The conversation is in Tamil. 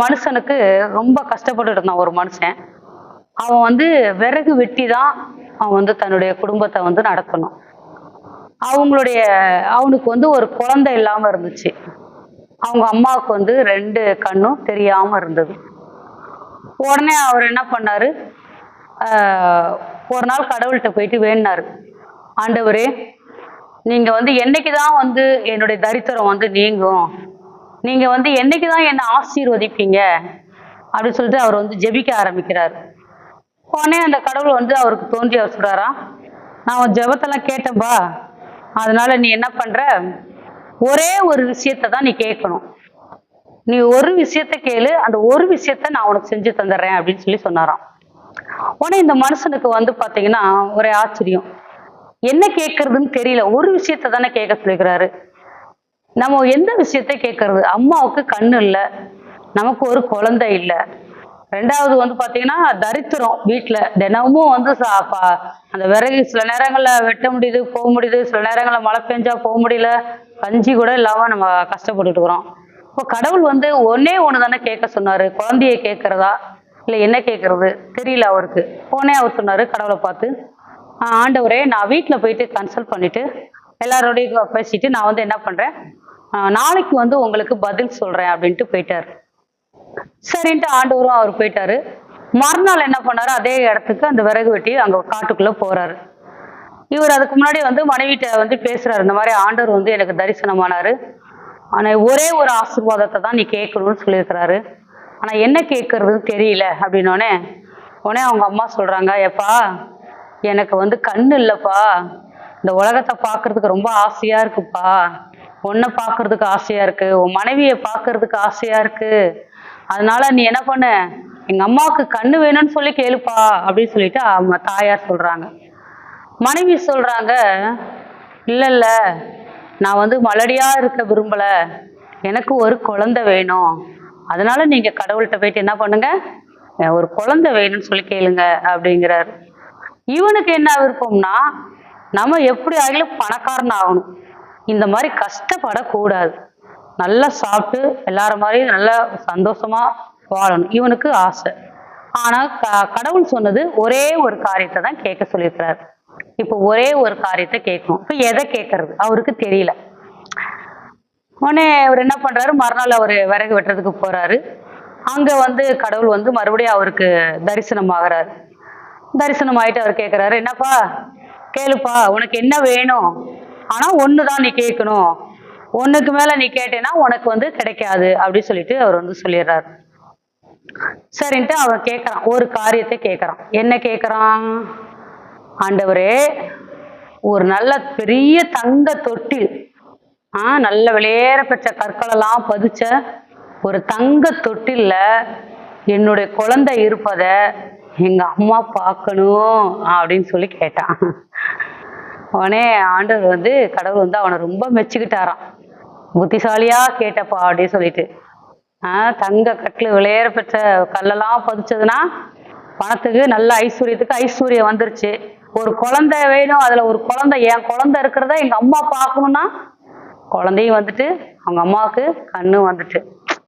மனுஷனுக்கு ரொம்ப கஷ்டப்பட்டு இருந்தான் ஒரு மனுஷன். அவன் வந்து விறகு வெட்டி தான் அவன் வந்து தன்னுடைய குடும்பத்தை வந்து நடத்தணும். அவங்களுடைய அவனுக்கு வந்து ஒரு குழந்தை இல்லாமல் இருந்துச்சு. அவங்க அம்மாவுக்கு வந்து ரெண்டு கண்ணும் தெரியாமல் இருந்தது. உடனே அவர் என்ன பண்ணார்? ஒரு நாள் கடவுள்கிட்ட போயிட்டு வேணினார் ஆண்டவரே நீங்கள் வந்து என்னைக்கு தான் வந்து என்னுடைய தரித்திரம் வந்து நீங்கும்? நீங்க வந்து என்னைக்கு தான் என்னை ஆசீர்வதிப்பீங்க? அப்படின்னு சொல்லிட்டு அவர் வந்து ஜெபிக்க ஆரம்பிக்கிறார். உடனே அந்த கடவுள் வந்து அவருக்கு தோன்றி அவர் சொல்றாரா நான் உன் ஜெபத்தெல்லாம் கேட்டேன்பா. அதனால நீ என்ன பண்ற? ஒரே ஒரு விஷயத்த தான் நீ கேட்கணும். நீ ஒரு விஷயத்த கேளு அந்த ஒரு விஷயத்த நான் உனக்கு செஞ்சு தந்துடுறேன் அப்படின்னு சொல்லி சொன்னாராம். உடனே இந்த மனுஷனுக்கு வந்து பாத்தீங்கன்னா ஒரே ஆச்சரியம். என்ன கேட்கறதுன்னு தெரியல. ஒரு விஷயத்த தானே கேட்க சொல்லிக்கிறாரு. நம்ம எந்த விஷயத்த கேட்கறது அம்மாவுக்கு கண்ணு இல்லை. நமக்கு ஒரு குழந்தை இல்லை. ரெண்டாவது வந்து பார்த்தீங்கன்னா தரித்திரம் வீட்டில் தினமும் வந்து சா- பா- அந்த விறகு சில நேரங்களில் வெட்ட முடியுது போக முடியுது. சில நேரங்களில் மழை பெஞ்சா போக முடியல. கஞ்சி கூட இல்லாமல் நம்ம கஷ்டப்பட்டுட்டு இருக்கிறோம். இப்போ கடவுள் வந்து ஒன்னே ஒன்று தானே கேட்க சொன்னார்? குழந்தைய கேட்கறதா? இல்லை என்ன கேட்கறது? தெரியல அவருக்கு. போனே அவர் சொன்னார் கடவுளை பார்த்து ஆண்டவரே நான் வீட்டில் போயிட்டு கன்சல்ட் பண்ணிவிட்டு எல்லாரோடையும் பேசிட்டு நான் வந்து என்ன பண்ணுறேன் நாளைக்கு வந்து உங்களுக்கு பதில் சொல்றேன் அப்படின்ட்டு போயிட்டாரு. சரின்ட்டு ஆண்டவரும் அவர் போயிட்டாரு. மறுநாள் என்ன பண்ணாரு? அதே இடத்துக்கு அந்த விறகு வெட்டி அங்க காட்டுக்குள்ள போறாரு. இவர் அதுக்கு முன்னாடி வந்து மனைவிட்ட வந்து பேசுறாரு. இந்த மாதிரி ஆண்டவர் வந்து எனக்கு தரிசனமானாரு. ஆனா ஒரே ஒரு ஆசீர்வாதத்தை தான் நீ கேட்கணும்னு சொல்லியிருக்கிறாரு. ஆனா என்ன கேட்கறதுன்னு தெரியல அப்படின்னோடனே உடனே அவங்க அம்மா சொல்றாங்க எப்பா எனக்கு வந்து கண்ணு இல்லப்பா. இந்த உலகத்தை பார்க்கறதுக்கு ரொம்ப ஆசையா இருக்குப்பா. உன்னை பார்க்கறதுக்கு ஆசையா இருக்கு உன் மனைவியை பார்க்கறதுக்கு ஆசையா இருக்கு. அதனால நீ என்ன பண்ண? எங்க அம்மாவுக்கு கண்ணு வேணும்னு சொல்லி கேளுப்பா அப்படின்னு சொல்லிட்டு அவங்க தாயார் சொல்றாங்க. மனைவி சொல்றாங்க இல்ல இல்ல நான் வந்து மலடியா இருக்க விரும்பல. எனக்கு ஒரு குழந்தை வேணும். அதனால நீங்க கடவுள்கிட்ட போயிட்டு என்ன பண்ணுங்க? ஒரு குழந்தை வேணும்னு சொல்லி கேளுங்க அப்படிங்கிறாரு. இவனுக்கு என்ன விருப்பம்னா நம்ம எப்படி ஆகிலும் பணக்காரன் ஆகணும். இந்த மாதிரி கஷ்டப்படக்கூடாது. நல்லா சாப்பிட்டு எல்லார மாதிரியும் நல்லா சந்தோஷமா வாழணும். இவனுக்கு ஆசை. ஆனா க- கடவுள் சொன்னது ஒரே ஒரு காரியத்தை தான் கேட்க சொல்லியிருக்கிறார். இப்போ ஒரே ஒரு காரியத்தை கேட்கணும். இப்போ எதை கேட்கறது? அவருக்கு தெரியல. உடனே அவர் என்ன பண்றாரு? மறுநாள் அவர் விறகு வெட்டுறதுக்கு போறாரு. அங்க வந்து கடவுள் வந்து மறுபடியும் அவருக்கு தரிசனம் ஆகுறாரு. தரிசனம் ஆயிட்டு அவர் கேட்குறாரு என்னப்பா? கேளுப்பா உனக்கு என்ன வேணும்? ஆனா ஒன்று தான் நீ கேட்கணும் ஒன்றுக்கு மேல நீ கேட்டேன்னா உனக்கு வந்து கிடைக்காது அப்படின்னு சொல்லிட்டு அவர் வந்து சொல்லிடுறாரு. சரின்ட்டு அவன் கேட்குறான் ஒரு காரியத்தை கேட்குறான் என்ன கேட்கறான் ஆண்டவரே ஒரு நல்ல பெரிய தங்க தொட்டில் ஆ நல்ல விளையேற பெற்ற கற்களெல்லாம் பதிச்ச ஒரு தங்க தொட்டில்ல என்னுடைய குழந்தை இருப்பத எங்க அம்மா பார்க்கணும் அப்படின்னு சொல்லி கேட்டான். உடனே ஆண்டவர் வந்து கடவுள் வந்து அவனை ரொம்ப மெச்சுக்கிட்டாராம். புத்திசாலியா கேட்டப்பா அப்படின்னு சொல்லிட்டு. ஆஹ் தங்க கட்டில் விளையற பெற்ற கல்லெல்லாம் பதிச்சதுன்னா பணத்துக்கு நல்ல ஐஸ்வர்யத்துக்கு ஐஸ்வர்யம் வந்துருச்சு. ஒரு குழந்தை வேணும் அதுல ஒரு குழந்தை என் குழந்தை இருக்கிறத எங்க அம்மா பார்க்கணும்னா குழந்தையும் வந்துட்டு அவங்க அம்மாவுக்கு கண்ணும் வந்துட்டு.